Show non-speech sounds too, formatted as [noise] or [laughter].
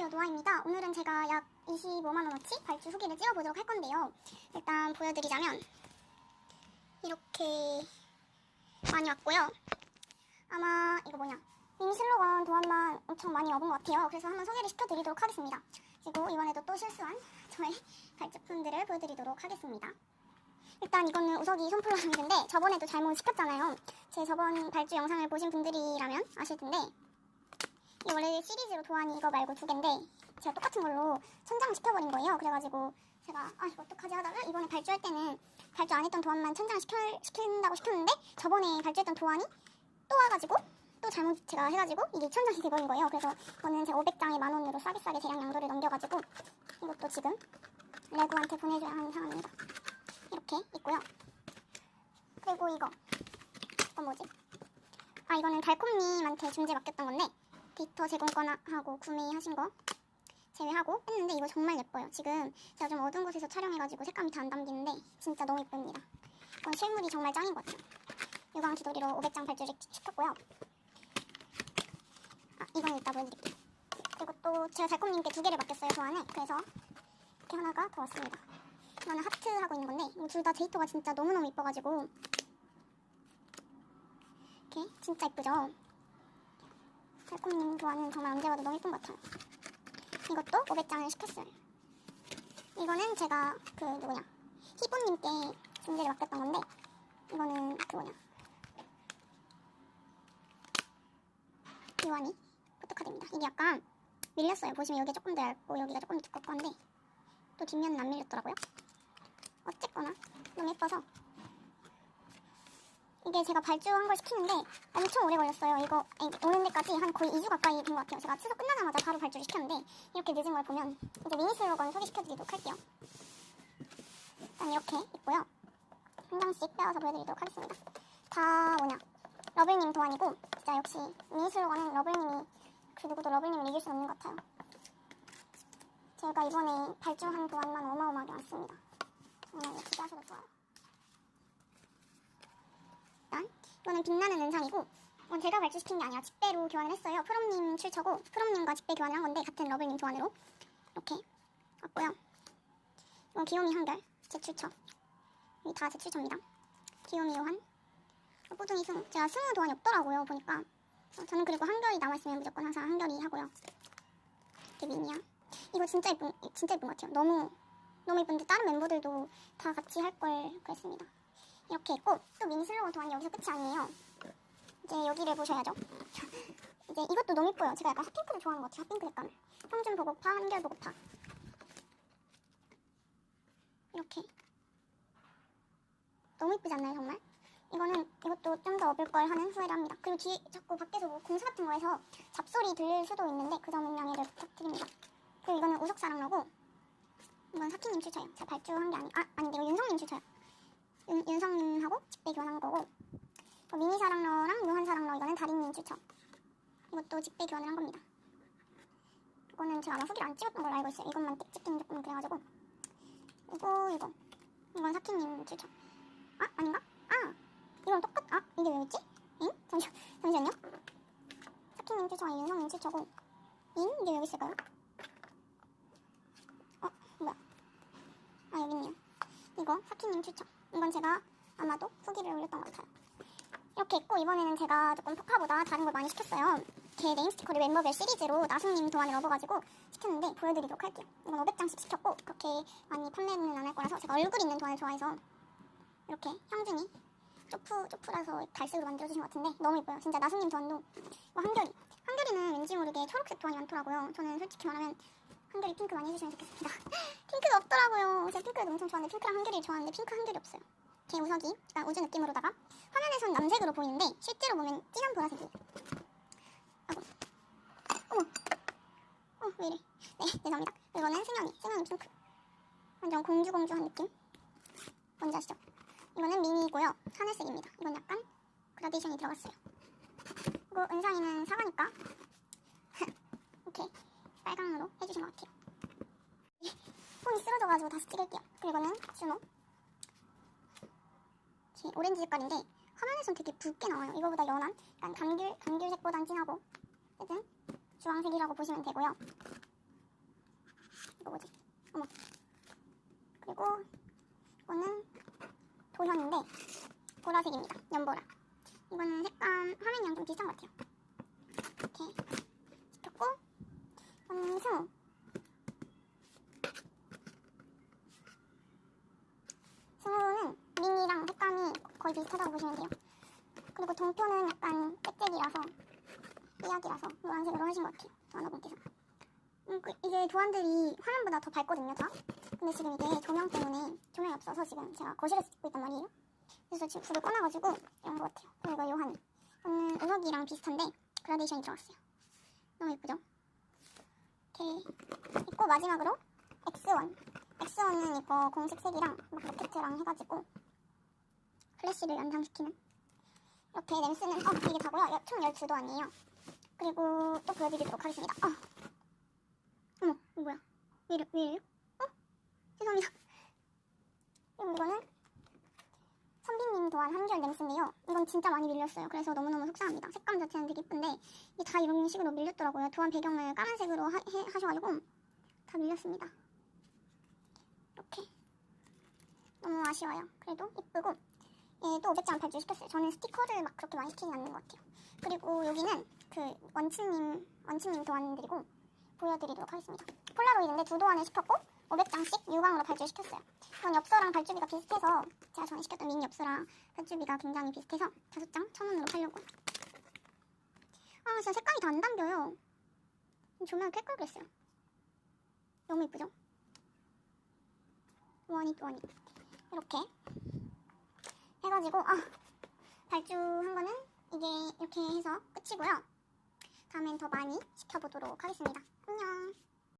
안녕하세요 노아입니다. 오늘은 제가 약 25만원어치 발주 후기를 찍어보도록 할 건데요. 일단 보여드리자면 이렇게 많이 왔고요. 아마 이거 뭐냐. 미니 슬로건 도안만 엄청 많이 와본 것 같아요. 그래서 한번 소개를 시켜드리도록 하겠습니다. 그리고 이번에도 또 실수한 저의 [laughs] 발주품들을 보여드리도록 하겠습니다. 일단 이거는 우석이 손플러 상인데 저번에도 잘못 시켰잖아요. 제 저번 발주 영상을 보신 분들이라면 아실 텐데 이게 원래 시리즈로 도안이 이거 말고 두 개인데 제가 똑같은 걸로 천장 시켜버린 거예요. 그래가지고 제가 아 이거 어떡하지 하다가 이번에 발주할 때는 발주 안 했던 도안만 천장 시켜, 시킨다고 시켰는데 저번에 발주했던 도안이 또 와가지고 또 잘못 제가 해가지고 이게 천장이 돼버린 거예요. 그래서 이거는 제가 500장에 만 원으로 싸게 싸게 대량 양도를 넘겨가지고 이것도 지금 레고한테 보내줘야 하는 상황입니다. 이렇게 있고요. 그리고 이거 이건 뭐지? 아 이거는 달콤님한테 중재 맡겼던 건데 데이터 제공권 하고 구매하신 거 제외하고 했는데 이거 정말 예뻐요. 지금 제가 좀 어두운 곳에서 촬영해가지고 색감이 다 안 담기는데 진짜 너무 예쁩니다. 이건 실물이 정말 짱인 것 같아요. 유광 기도리로 500장 발주를 시켰고요. 아 이건 이따 보여드릴게요. 그리고 또 제가 달콤님께 두 개를 맡겼어요. 저 안에. 그래서 이렇게 하나가 더 왔습니다. 이거는 하트하고 있는 건데 둘 다 데이터가 진짜 너무너무 이뻐가지고 이렇게 진짜 이쁘죠? 달콤님 좋아하는 정말 언제 봐도 너무 예쁜 것 같아요. 이것도 500장을 시켰어요. 이거는 제가 그 누구냐 희부님께 중재를 맡겼던 건데 이거는 그 뭐냐 이완이 포토카드입니다. 이게 약간 밀렸어요. 보시면 여기 조금 더 얇고 여기가 조금 더 두껍고 한데 또 뒷면은 안 밀렸더라고요. 어쨌거나 너무 예뻐서 이게 제가 발주한 걸 시키는데 엄청 오래 걸렸어요. 이거 오는 데까지 한 거의 2주 가까이 된 것 같아요. 제가 추석 끝나자마자 바로 발주를 시켰는데 이렇게 늦은 걸 보면 이제 미니 슬로건 소개시켜드리도록 할게요. 일단 이렇게 있고요. 한 장씩 빼와서 보여드리도록 하겠습니다. 다 뭐냐 러블님 도안이고 진짜 역시 미니 슬로건은 러블님이 그 누구도 러블님을 이길 수 없는 것 같아요. 제가 이번에 발주한 도안만 어마어마하게 많습니다. 정말 기대하셔도 좋아요. 일단 이거는 빛나는 은상이고 이건 제가 발주시킨 게 아니라 직배로 교환을 했어요. 프롬님 출처고 프롬님과 직배 교환을 한 건데 같은 러블님 교환으로 이렇게 왔고요. 이건 귀요미 한결 제 출처 여기 다제 출처입니다. 귀요미 요한 뿌둥이 승우 제가 승우 도안이 없더라고요 보니까 어, 저는 그리고 한결이 남아있으면 무조건 항상 한결이 하고요. 이렇게 미니야 이거 진짜 예쁜 진짜 예쁜 것 같아요. 너무 너무 예쁜데 다른 멤버들도 다 같이 할 걸 그랬습니다. 이렇게 있고 또 미니 슬로건 도안이 여기서 끝이 아니에요. 이제 여기를 보셔야죠. [laughs] 이제 이것도 너무 예뻐요. 제가 약간 핫핑크를 좋아하는 것 같아요. 핫핑크 색감을. 평준 보고파, 한결 보고파. 이렇게. 너무 예쁘지 않나요, 정말? 이거는 이것도 좀 더 업을 걸 하는 후회를 합니다. 그리고 뒤에 자꾸 밖에서 뭐 공사 같은 거에서 잡소리 들릴 수도 있는데 그 점은 양해를 부탁드립니다. 그리고 이거는 우석사랑러고 이건 사키님 출처예요. 제가 발주한 게 아니, 아, 아닌데 이거 윤성님 출처예요. 윤, 윤성님하고 직배 교환한 거고 뭐 미니 사랑러랑 유한 사랑러 이거는 다리님 추천 이것도 직배 교환을 한 겁니다 이거는 제가 아마 후기를 안 찍었던 걸로 알고 있어요 이것만 띡 찍긴 조금 그래가지고 이거 이거 이건 사키님 추천 아 아닌가? 아 이건 똑같 아 이게 왜 있지? 응? 잠시, 잠시만요 사키님 추천이 윤성님 추천고 인? 이게 여기 있을까요? 어 뭐야 아 여기 있네요 이거 사키님 추천 이건 제가 아마도 후기를 올렸던 것 같아요. 이렇게 있고 이번에는 제가 조금 포카보다 다른 걸 많이 시켰어요. 제 네임 스티커를 멤버별 시리즈로 나승님 도안을 얻어가지고 시켰는데 보여드리도록 할게요. 이건 500장씩 시켰고 그렇게 많이 판매는 안 할 거라서 제가 얼굴 있는 도안을 좋아해서 이렇게 형준이 쪼프, 쪼프라서 갈색으로 만들어주신 것 같은데 너무 예뻐요. 진짜 나승님 도안도 뭐 한결이 한결이는 왠지 모르게 초록색 도안이 많더라고요. 저는 솔직히 말하면 한결이 핑크 많이 해주시면 좋겠습니다. [laughs] 핑크가 없더라고요. 제가 핑크를 엄청 좋아하는데 핑크랑 한결이 좋아하는데 핑크 한결이 없어요. 제 우석이 약간 우주 느낌으로다가 화면에선 남색으로 보이는데 실제로 보면 진한 보라색이에요. 아이고. 어머. 어, 왜 이래. 네, 죄송합니다. 이거는 승현이. 승현이 핑크. 완전 공주공주한 느낌? 뭔지 아시죠? 이거는 미니고요. 하늘색입니다. 이건 약간 그라데이션이 들어갔어요. 그리고 은상이는 사과니까 [laughs] 이렇게 빨강으로 해주신 것 같아요. 폰이 쓰러져가지고 다시 찍을게요. 그리고는 준호. 이렇게 오렌지 색깔인데 화면에선 되게 붉게 나와요. 이거보다 연한, 약간 감귤, 감귤색보단 진하고 어쨌든 주황색이라고 보시면 되고요. 이거 뭐지? 어머. 그리고 이거는 도현인데 보라색입니다. 연보라. 이거는 색감 화면이랑 좀 비슷한 것 같아요. 이렇게 시켰고 승우. 승우는 미니랑 색감이 거의 비슷하다고 보시면 돼요. 그리고 동표는 약간 짹짹이라서 삐약이라서 노란색으로 하신 것 같아요. 만화분께서. 음, 그, 이게 도안들이 화면보다 더 밝거든요, 다. 근데 지금 이게 조명 때문에 조명이 없어서 지금 제가 거실에서 찍고 있단 말이에요. 그래서 지금 불을 꺼놔가지고 이런 것 같아요. 그리고 이거 요한. 이거는 우석이랑 비슷한데 그라데이션이 들어갔어요. 너무 예쁘죠? 이렇게 있고 마지막으로 X1. X1은 이거 공식 색이랑 막 로켓이랑 해가지고 플래시를 연상시키는 이렇게 램스는 어 이게 다고요. 총 12도안이에요. 그리고 또 보여드리도록 하겠습니다. 어. 어머 뭐야? 왜, 이래, 왜? 어? 죄송합니다. [laughs] 그리고 이거는 선비님 도안 한결 램스인데요. 이건 진짜 많이 밀렸어요. 그래서 너무너무 속상합니다. 색감 자체는 되게 예쁜데 이게 다 이런 식으로 밀렸더라고요. 도안 배경을 까만색으로 하, 해, 하셔가지고 다 밀렸습니다. 이렇게 너무 아쉬워요. 그래도 예쁘고 얘도 500장 발주 시켰어요. 저는 스티커를 막 그렇게 많이 시키진 않는 것 같아요. 그리고 여기는 그 원츠님 원츠님 도안드리고 보여드리도록 하겠습니다. 폴라로이드인데 두 도안을 시켰고 500장씩 유광으로 발주시켰어요. 이건 엽서랑 발주비가 비슷해서 제가 전에 시켰던 미니 엽서랑 발주비가 굉장히 비슷해서 다섯 장 천 원으로 팔려고요. 아 진짜 색감이 다 안 담겨요. 조명을 켤걸 그랬어요. 너무 예쁘죠? 원이 또 원이 이렇게 해가지고 아 발주한 거는 이게 이렇게 해서 끝이고요. 다음엔 더 많이 시켜보도록 하겠습니다. 안녕.